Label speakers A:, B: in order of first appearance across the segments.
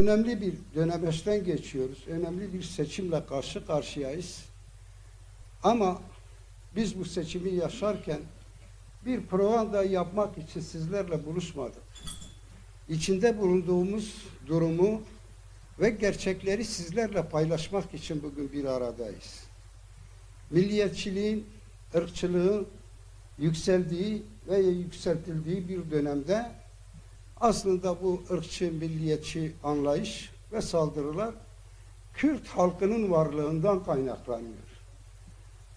A: Önemli bir dönemeçten geçiyoruz. Önemli bir seçimle karşı karşıyayız. Ama biz bu seçimi yaşarken bir propaganda yapmak için sizlerle buluşmadık. İçinde bulunduğumuz durumu ve gerçekleri sizlerle paylaşmak için bugün bir aradayız. Milliyetçiliğin, ırkçılığın yükseldiği ve yükseltildiği bir dönemde aslında bu ırkçı, milliyetçi anlayış ve saldırılar Kürt halkının varlığından kaynaklanıyor.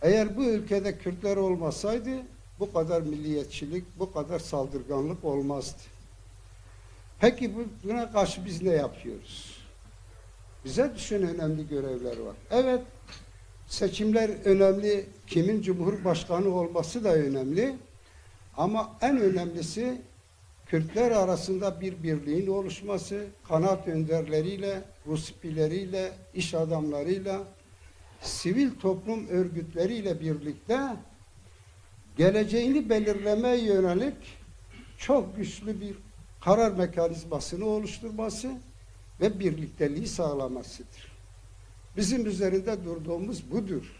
A: Eğer bu ülkede Kürtler olmasaydı bu kadar milliyetçilik, bu kadar saldırganlık olmazdı. Peki buna karşı biz ne yapıyoruz? Bize düşen önemli görevler var. Evet, seçimler önemli, kimin cumhurbaşkanı olması da önemli. Ama en önemlisi Kürtler arasında bir birliğin oluşması, kanaat önderleriyle, ruspileriyle, iş adamlarıyla, sivil toplum örgütleriyle birlikte geleceğini belirlemeye yönelik çok güçlü bir karar mekanizmasını oluşturması ve birlikteliği sağlamasıdır. Bizim üzerinde durduğumuz budur.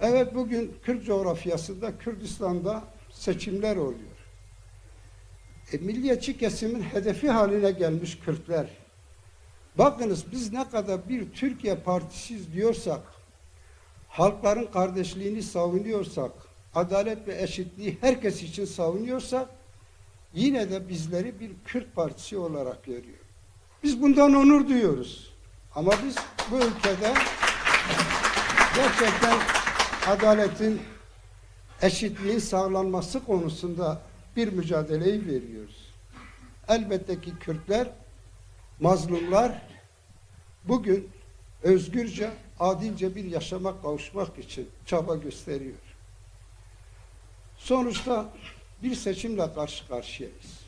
A: Evet bugün Kürt coğrafyasında, Kürdistan'da seçimler oluyor. E, milliyetçi kesimin hedefi haline gelmiş Kürtler. Bakınız biz ne kadar bir Türkiye partisiz diyorsak, halkların kardeşliğini savunuyorsak, adalet ve eşitliği herkes için savunuyorsak, yine de bizleri bir Kürt partisi olarak görüyor. Biz bundan onur duyuyoruz. Ama biz bu ülkede gerçekten adaletin, eşitliğin sağlanması konusunda bir mücadeleyi veriyoruz. Elbette ki Kürtler, mazlumlar bugün özgürce, adilce bir yaşama kavuşmak için çaba gösteriyor. Sonuçta bir seçimle karşı karşıyayız.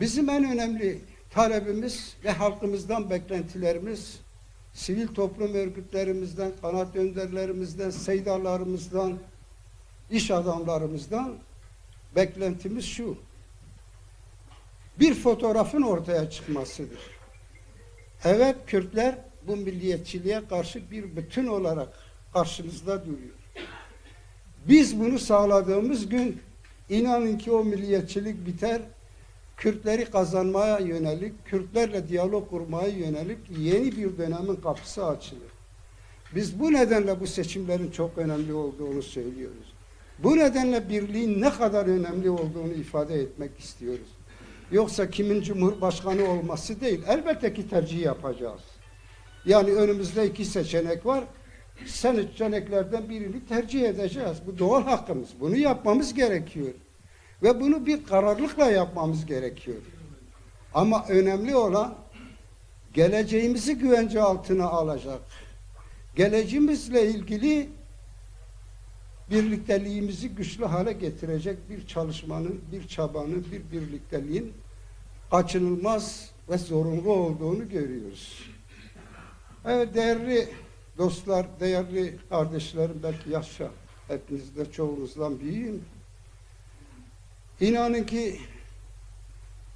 A: Bizim en önemli talebimiz ve halkımızdan beklentilerimiz sivil toplum örgütlerimizden, kanaat önderlerimizden, seydalarımızdan, iş adamlarımızdan beklentimiz şu. Bir fotoğrafın ortaya çıkmasıdır. Evet Kürtler bu milliyetçiliğe karşı bir bütün olarak karşınızda duruyor. Biz bunu sağladığımız gün inanın ki o milliyetçilik biter. Kürtleri kazanmaya yönelik, Kürtlerle diyalog kurmaya yönelik yeni bir dönemin kapısı açılır. Biz bu nedenle bu seçimlerin çok önemli olduğunu söylüyoruz. Bu nedenle birliğin ne kadar önemli olduğunu ifade etmek istiyoruz. Yoksa kimin cumhurbaşkanı olması değil, elbette ki tercih yapacağız. Yani önümüzde iki seçenek var. Seçeneklerden birini tercih edeceğiz. Bu doğal hakkımız. Bunu yapmamız gerekiyor. Ve bunu bir kararlılıkla yapmamız gerekiyor. Ama önemli olan geleceğimizi güvence altına alacak. Geleceğimizle ilgili birlikteliğimizi güçlü hale getirecek bir çalışmanın, bir çabanın, bir birlikteliğin kaçınılmaz ve zorunlu olduğunu görüyoruz. Evet değerli dostlar, değerli kardeşlerim, belki yaşça hepiniz de çoğunuzdan büyüğüm. İnanın ki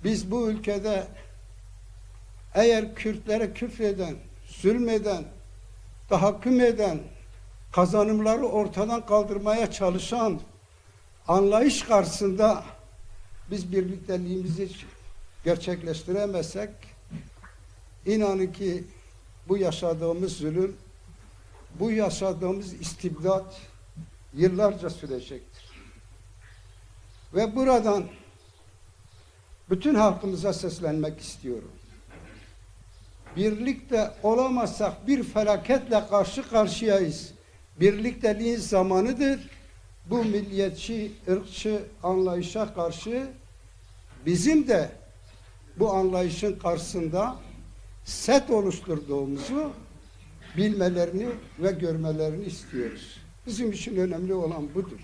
A: biz bu ülkede eğer Kürtlere küfreden, zulmeden, tahakküm eden, kazanımları ortadan kaldırmaya çalışan anlayış karşısında biz birlikteliğimizi gerçekleştiremezsek inanın ki bu yaşadığımız zulüm, bu yaşadığımız istibdat yıllarca sürecektir. Ve buradan bütün halkımıza seslenmek istiyorum. Birlikte olamazsak bir felaketle karşı karşıyayız. Birlikteliğin zamanıdır. Bu milliyetçi, ırkçı anlayışa karşı bizim de bu anlayışın karşısında set oluşturduğumuzu bilmelerini ve görmelerini istiyoruz. Bizim için önemli olan budur.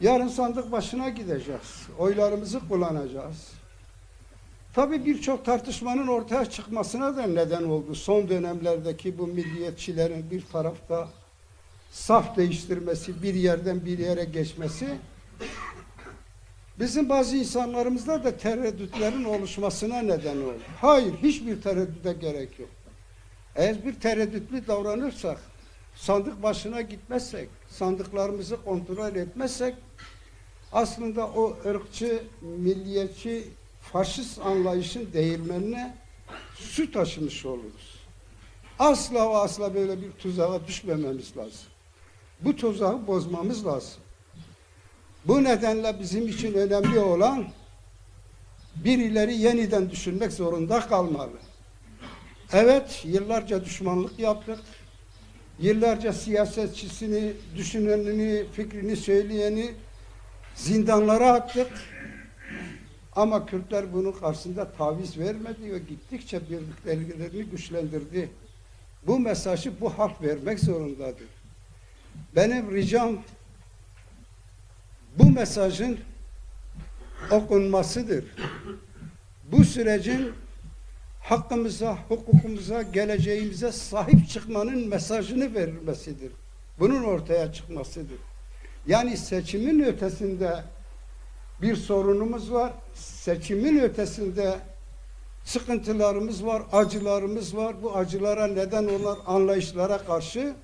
A: Yarın sandık başına gideceğiz. Oylarımızı kullanacağız. Tabii birçok tartışmanın ortaya çıkmasına da neden oldu. Son dönemlerdeki bu milliyetçilerin bir tarafta saf değiştirmesi, bir yerden bir yere geçmesi Bizim bazı insanlarımızda da tereddütlerin oluşmasına neden olur. Hayır, hiçbir tereddüde gerek yok. Eğer bir tereddütlü davranırsak, sandık başına gitmezsek, sandıklarımızı kontrol etmezsek, aslında o ırkçı, milliyetçi, faşist anlayışın değirmenine su taşımış oluruz. Asla ve asla böyle bir tuzağa düşmememiz lazım. Bu tuzağı bozmamız lazım. Bu nedenle bizim için önemli olan birileri yeniden düşünmek zorunda kalmalı. Evet, yıllarca düşmanlık yaptık. Yıllarca siyasetçisini, düşünenini, fikrini söyleyeni zindanlara attık. Ama Kürtler bunun karşısında taviz vermedi ve gittikçe birliklerini güçlendirdi. Bu mesajı bu halk vermek zorundadır. Benim ricam bu mesajın okunmasıdır. Bu sürecin hakkımıza, hukukumuza, geleceğimize sahip çıkmanın mesajını verilmesidir. Bunun ortaya çıkmasıdır. Yani seçimin ötesinde bir sorunumuz var. Seçimin ötesinde sıkıntılarımız var, acılarımız var. Bu acılara neden olan anlayışlara karşı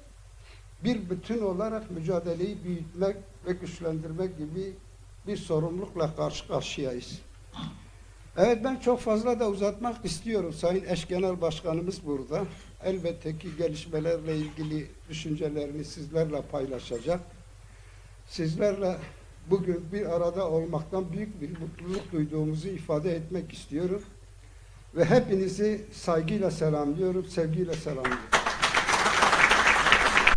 A: bir bütün olarak mücadeleyi büyütmek ve güçlendirmek gibi bir sorumlulukla karşı karşıyayız. Evet ben çok fazla da uzatmak istiyorum. Sayın Eş Genel Başkanımız burada. Elbette ki gelişmelerle ilgili düşüncelerini sizlerle paylaşacak. Sizlerle bugün bir arada olmaktan büyük bir mutluluk duyduğumuzu ifade etmek istiyorum. Ve hepinizi saygıyla selamlıyorum, sevgiyle selamlıyorum.